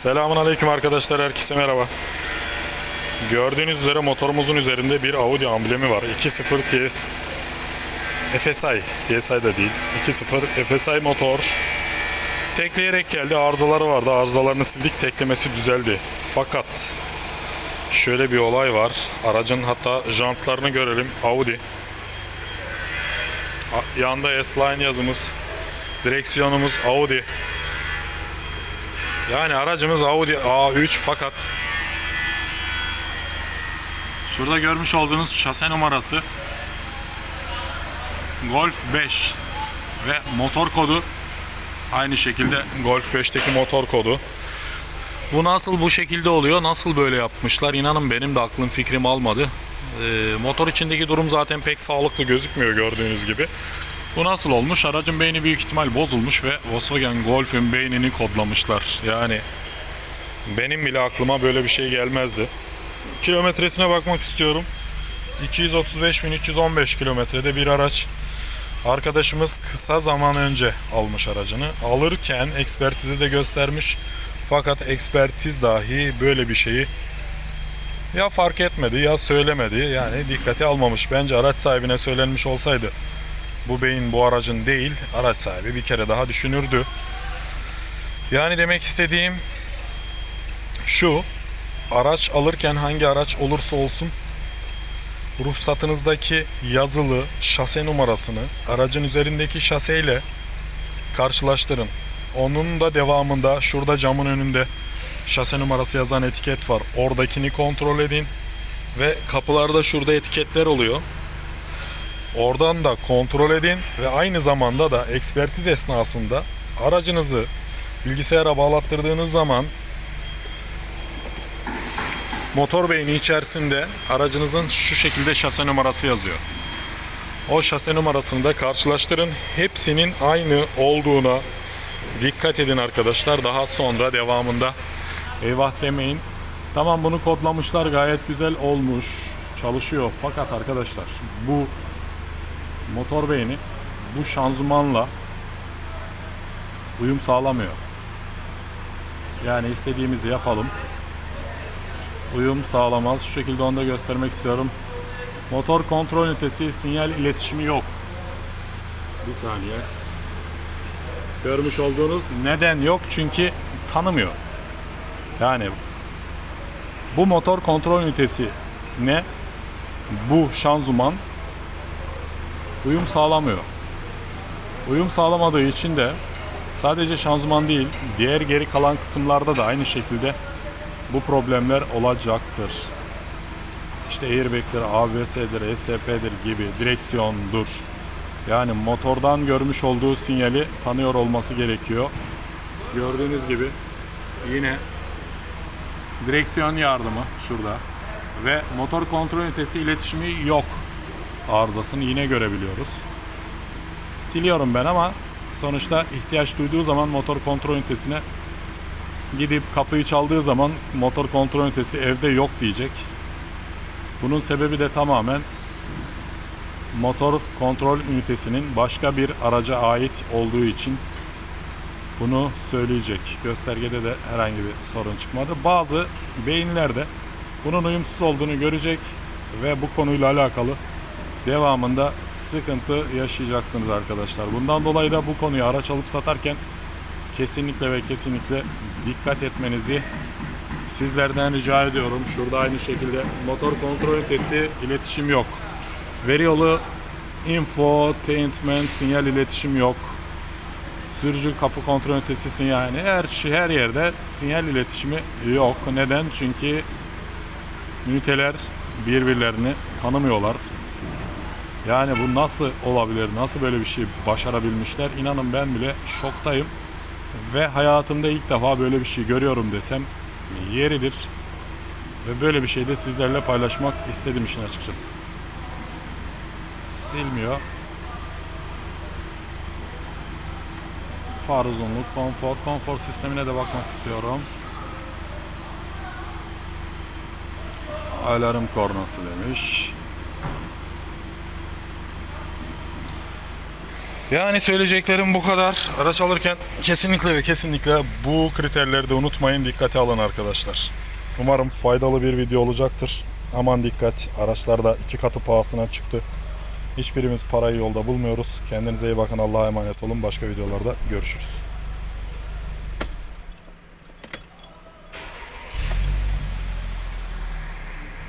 Selamun Aleyküm arkadaşlar, herkese merhaba. Gördüğünüz üzere motorumuzun üzerinde bir Audi amblemi var. 2.0 TS FSI, TSI de değil. 2.0 FSI motor. Tekleyerek geldi, arızaları vardı. Arızalarını sildik, teklemesi düzeldi. Fakat şöyle bir olay var. Aracın hatta jantlarını görelim. Audi. Yanda S-Line yazımız. Direksiyonumuz Audi. Yani aracımız Audi A3 fakat şurada görmüş olduğunuz şase numarası Golf 5 ve motor kodu aynı şekilde Golf 5'teki motor kodu. Bu nasıl bu şekilde oluyor? Nasıl böyle yapmışlar? İnanın benim de aklım fikrim almadı. Ee, motor içindeki durum zaten pek sağlıklı gözükmüyor gördüğünüz gibi. Bu nasıl olmuş? Aracın beyni büyük ihtimal bozulmuş ve Volkswagen Golf'ün beynini kodlamışlar. Yani benim bile aklıma böyle bir şey gelmezdi. Kilometresine bakmak istiyorum. 235.315 kilometrede bir araç. Arkadaşımız kısa zaman önce almış aracını. Alırken ekspertize de göstermiş. Fakat ekspertiz dahi böyle bir şeyi ya fark etmedi ya söylemedi. Yani dikkate almamış. Bence araç sahibine söylenmiş olsaydı bu beyin bu aracın değil, araç sahibi bir kere daha düşünürdü. Yani demek istediğim şu, araç alırken hangi araç olursa olsun ruhsatınızdaki yazılı şase numarasını aracın üzerindeki şaseyle karşılaştırın. Onun da devamında şurada camın önünde şase numarası yazan etiket var. Oradakini kontrol edin ve kapılarda şurada etiketler oluyor. Oradan da kontrol edin ve aynı zamanda da ekspertiz esnasında aracınızı bilgisayara bağlattırdığınız zaman motor beyni içerisinde aracınızın şu şekilde şase numarası yazıyor. O şase numarasını da karşılaştırın. Hepsinin aynı olduğuna dikkat edin arkadaşlar. Daha sonra devamında eyvah demeyin. Tamam bunu kodlamışlar gayet güzel olmuş. Çalışıyor. Fakat arkadaşlar bu motor beyni bu şanzımanla uyum sağlamıyor. Yani istediğimizi yapalım. Uyum sağlamaz. Şu şekilde onu da göstermek istiyorum. Motor kontrol ünitesi sinyal iletişimi yok. Bir saniye. Görmüş olduğunuz neden yok? Çünkü tanımıyor. Yani bu motor kontrol ünitesi ne? Bu şanzıman uyum sağlamıyor. Uyum sağlamadığı için de sadece şanzıman değil, diğer geri kalan kısımlarda da aynı şekilde bu problemler olacaktır. İşte airbag'tir, ABS'dir, ESP'dir gibi, direksiyondur. Yani motordan görmüş olduğu sinyali tanıyor olması gerekiyor. Gördüğünüz gibi yine direksiyon yardımı şurada ve motor kontrol ünitesi iletişimi yok arızasını yine görebiliyoruz. Siliyorum ben ama sonuçta ihtiyaç duyduğu zaman motor kontrol ünitesine gidip kapıyı çaldığı zaman motor kontrol ünitesi evde yok diyecek. Bunun sebebi de tamamen motor kontrol ünitesinin başka bir araca ait olduğu için bunu söyleyecek. Göstergede de herhangi bir sorun çıkmadı. Bazı beyinlerde bunun uyumsuz olduğunu görecek ve bu konuyla alakalı devamında sıkıntı yaşayacaksınız arkadaşlar. Bundan dolayı da bu konuyu araç alıp satarken kesinlikle ve kesinlikle dikkat etmenizi sizlerden rica ediyorum. Şurada aynı şekilde motor kontrol ünitesi iletişim yok. Veri yolu infotainment sinyal iletişim yok. Sürücü kapı kontrol ünitesi sinyal yani her şey her yerde sinyal iletişimi yok. Neden? Çünkü üniteler birbirlerini tanımıyorlar. Yani bu nasıl olabilir? Nasıl böyle bir şey başarabilmişler? İnanın ben bile şoktayım. Ve hayatımda ilk defa böyle bir şey görüyorum desem yeridir. Ve böyle bir şey de sizlerle paylaşmak istedim işin açıkçası. Silmiyor. Far uzunluk, konfor, konfor sistemine de bakmak istiyorum. Alarm kornası demiş. Yani söyleyeceklerim bu kadar. Araç alırken kesinlikle ve kesinlikle bu kriterleri de unutmayın. Dikkate alın arkadaşlar. Umarım faydalı bir video olacaktır. Aman dikkat. Araçlar da iki katı pahasına çıktı. Hiçbirimiz parayı yolda bulmuyoruz. Kendinize iyi bakın. Allah'a emanet olun. Başka videolarda görüşürüz.